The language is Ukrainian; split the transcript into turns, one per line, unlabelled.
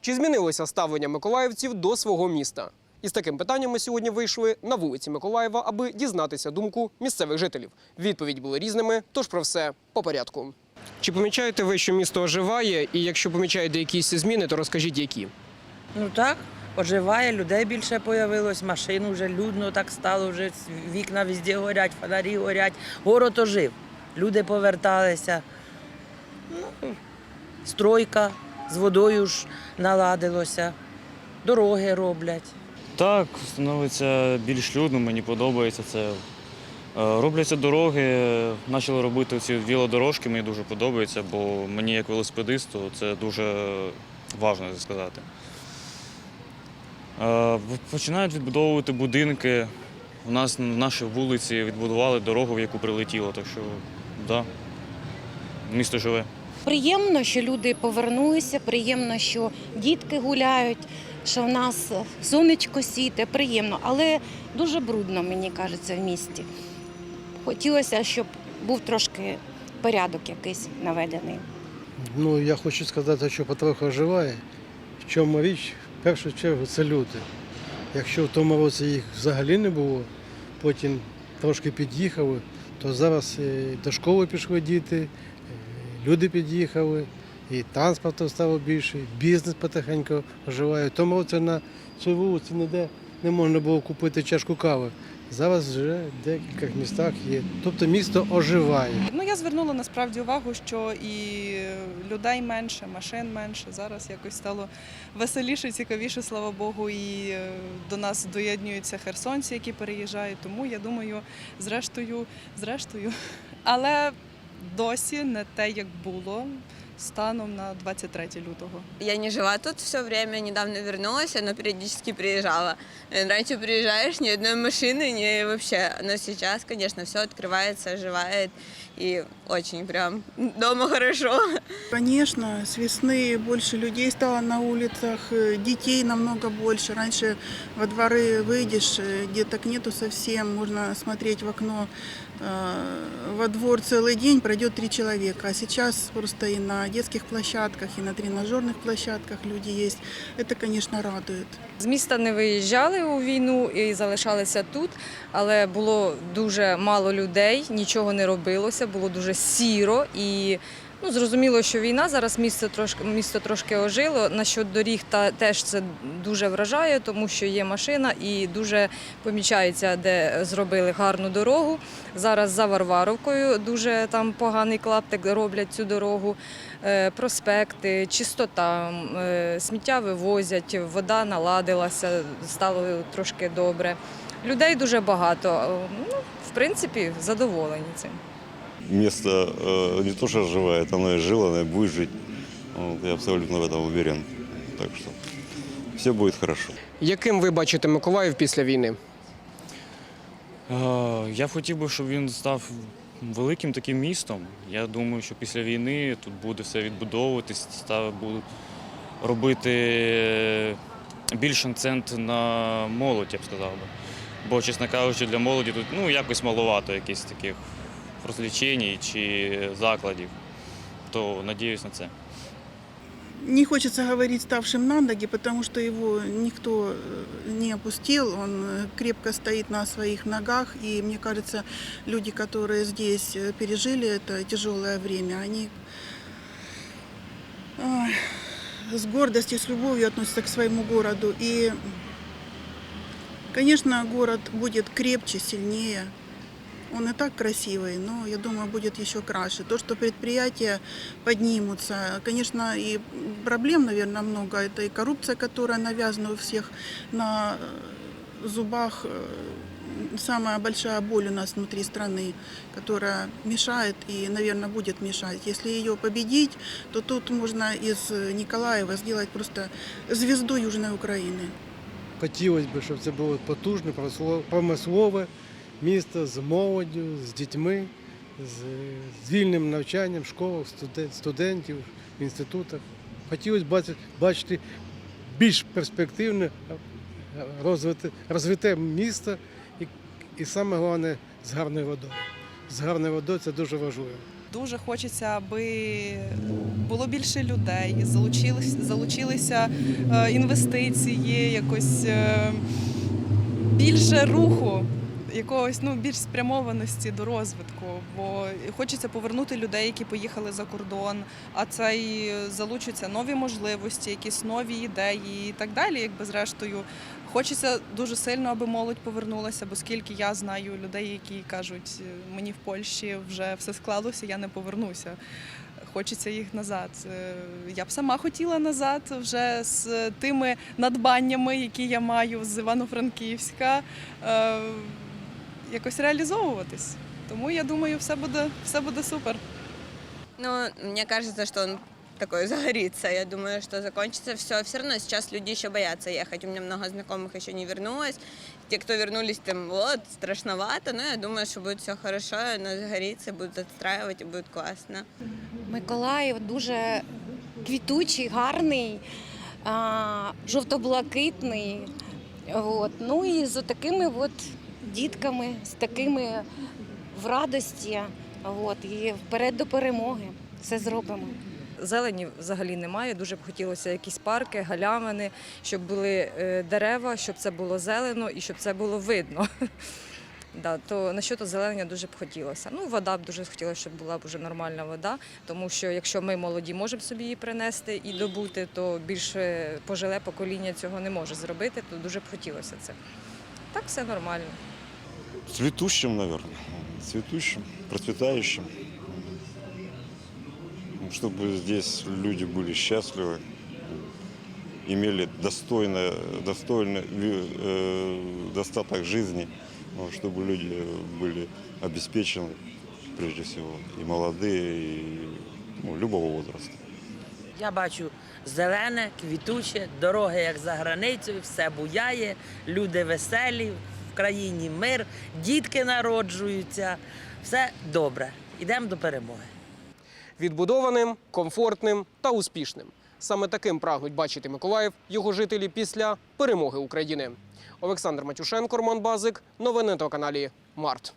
Чи змінилося ставлення миколаївців до свого міста? Із таким питанням ми сьогодні вийшли на вулиці Миколаєва, аби дізнатися думку місцевих жителів. Відповідь були різними, тож про все по порядку. Чи помічаєте ви, що місто оживає? І якщо помічаєте якісь зміни, то розкажіть, які.
Ну так, оживає, людей більше появилось, машин вже людно так стало, вже вікна везде горять, фонарі горять. Город ожив. Люди поверталися. Ну, стройка з водою ж наладилося, дороги роблять.
Так, становиться більш людно, мені подобається це. Е, Робляться дороги, почали робити ці велодорожки, мені дуже подобається, бо мені як велосипедисту це дуже важливо сказати. Е, Починають відбудовувати будинки. У нас на нашій вулиці відбудували дорогу, в яку прилетіло, так що да, місто живе.
Приємно, що люди повернулися, приємно, що дітки гуляють, що в нас сонечко сіте, приємно, але дуже брудно, мені кажеться, в місті. Хотілося, щоб був трошки порядок якийсь наведений.
Ну, я хочу сказати, що потроху оживає. В чому річ, в першу чергу, це люди. Якщо в тому році їх взагалі не було, потім трошки під'їхали, то зараз е, до школи пішли діти, люди під'їхали, і транспорту стало більше, бізнес потихеньку оживає. Тому році на цій вулиці ніде не можна було купити чашку кави. Зараз вже в деяких містах є. Тобто місто оживає.
Ну я звернула насправді увагу, що і людей менше, машин менше. Зараз якось стало веселіше, цікавіше, слава Богу. І е, до нас доєднуються херсонці, які переїжджають. Тому я думаю, зрештою, зрештою, але досі не те, як було станом на 23 лютого.
Я не жила тут все время, недавно вернулась, но периодически приезжала. Э, Раньше приезжаешь, ни одной машины, ни вообще. Но сейчас, конечно, все открывается, оживает. И очень прям дома хорошо.
Конечно, с весны больше людей стало на улицах, э, детей намного больше. Раньше во дворы выйдешь, э, деток нету совсем, можно смотреть в окно. э, Во двор целый день пройдет три человека, а сейчас просто и на детских площадках, и на тренажерных площадках люди есть. Это, конечно, радует.
З міста не виїжджали у війну і залишалися тут, але було дуже мало людей, нічого не робилося, було дуже сіро і. Ну, зрозуміло, що війна зараз місто трошки місто трошки ожило. Насчет доріг та теж це дуже вражає, тому що є машина і дуже помічається, де зробили гарну дорогу. Зараз за Варваровкою дуже там поганий клаптик роблять цю дорогу. Е, Проспекти, чистота, е, сміття вивозять, вода наладилася, стало трошки добре. Людей дуже багато. Е, Ну, в принципі, задоволені цим.
Место э, не то что оживает, оно и жило, оно и будет жить. Вот, я абсолютно в этом уверен. Так что все будет хорошо.
Яким ви бачите Миколаїв після війни?
Е, Я б хотів би, щоб він став великим таким містом. Я думаю, що після війни тут буде все відбудовуватись, став, будуть робити більш акцент на молодь, я б сказав би. Бо, чесно кажучи, для молоді тут ну, якось маловато якихось таких розвлечень чи закладів. То надіюсь на це.
Не хочется говорить ставшим на ноги, потому что его никто э, не опустил, он э, крепко стоит на своих ногах, и мне кажется, люди, которые здесь э, пережили это тяжелое время, они с гордостью, с любовью относятся к своему городу. И, конечно, город будет крепче, сильнее. Он и так красивый, но я думаю, будет еще краше. То, что предприятия поднимутся, конечно, и проблем, наверное, много. Это и коррупция, которая навязана у всех на э, зубах. э, Самая большая боль у нас внутри страны, которая мешает и, наверное, будет мешать. Если ее победить, то тут можно из Николаева сделать просто звезду Южной Украины.
Хотілося б, щоб це було потужне, промисло- промислове місто з молоддю, з дітьми, з, вільним навчанням в школах, студентів, в інститутах. Хотілося б бачити, бачити більш перспективне, е, розвите, розвите місто і, і саме головне з гарною водою. З гарною водою це дуже важливо.
Дуже хочеться, аби було більше людей, залучились, залучилися е, інвестиції, якось е, більше руху, якогось ну, більш спрямованості до розвитку. Бо хочеться повернути людей, які поїхали за кордон, а це і залучаться нові можливості, якісь нові ідеї і так далі, якби зрештою. Хочеться дуже сильно, аби молодь повернулася, бо скільки я знаю людей, які кажуть, мені в Польщі вже все склалося, я не повернуся. Хочеться їх назад. Е, Я б сама хотіла назад вже з тими надбаннями, які я маю з Івано-Франківська, е, якось реалізовуватись. Тому я думаю, все буде, все буде супер.
Ну, мне кажется, что он такой загорится. Я думаю, что закончится все. Все равно сейчас люди еще боятся ехать. У меня много знакомых еще не вернулось. Те, кто вернулись, там вот, страшновато, но я думаю, что будет все хорошо, оно загорится, будут отстраивать и будет классно.
Миколаїв дуже квітучий, гарний, а, жовто-блакитний. От. Ну і з такими от дітками, з такими в радості. От. І вперед до перемоги. Все зробимо.
Зелені взагалі немає. Дуже б хотілося якісь парки, галявини, щоб були е, дерева, щоб це було зелено і щоб це було видно. Да, то на щодо зеленення дуже б хотілося. Ну, вода б дуже хотілося, щоб була б вже нормальна вода, тому що якщо ми молоді можемо собі її принести і добути, то більше пожиле покоління цього не може зробити, то дуже б хотілося це. Так все нормально.
Цветущим, наверное. Цветущим, процветающим. Ну, Чтобы здесь люди были счастливы, имели достойное, достойный э, достаток жизни, ну, чтобы люди были обеспечены, прежде всего, и молодые, и ну, любого возраста.
Я бачу зелене, квітуче, дороги як за границею, все буяє, люди веселі, в країні мир, дітки народжуються, все добре. Йдемо до перемоги.
відбудованим, комфортним та успішним. Саме таким прагнуть бачити Миколаїв його жителі після перемоги України. Олександр Матюшенко, Роман Базик. Новини на каналі Март.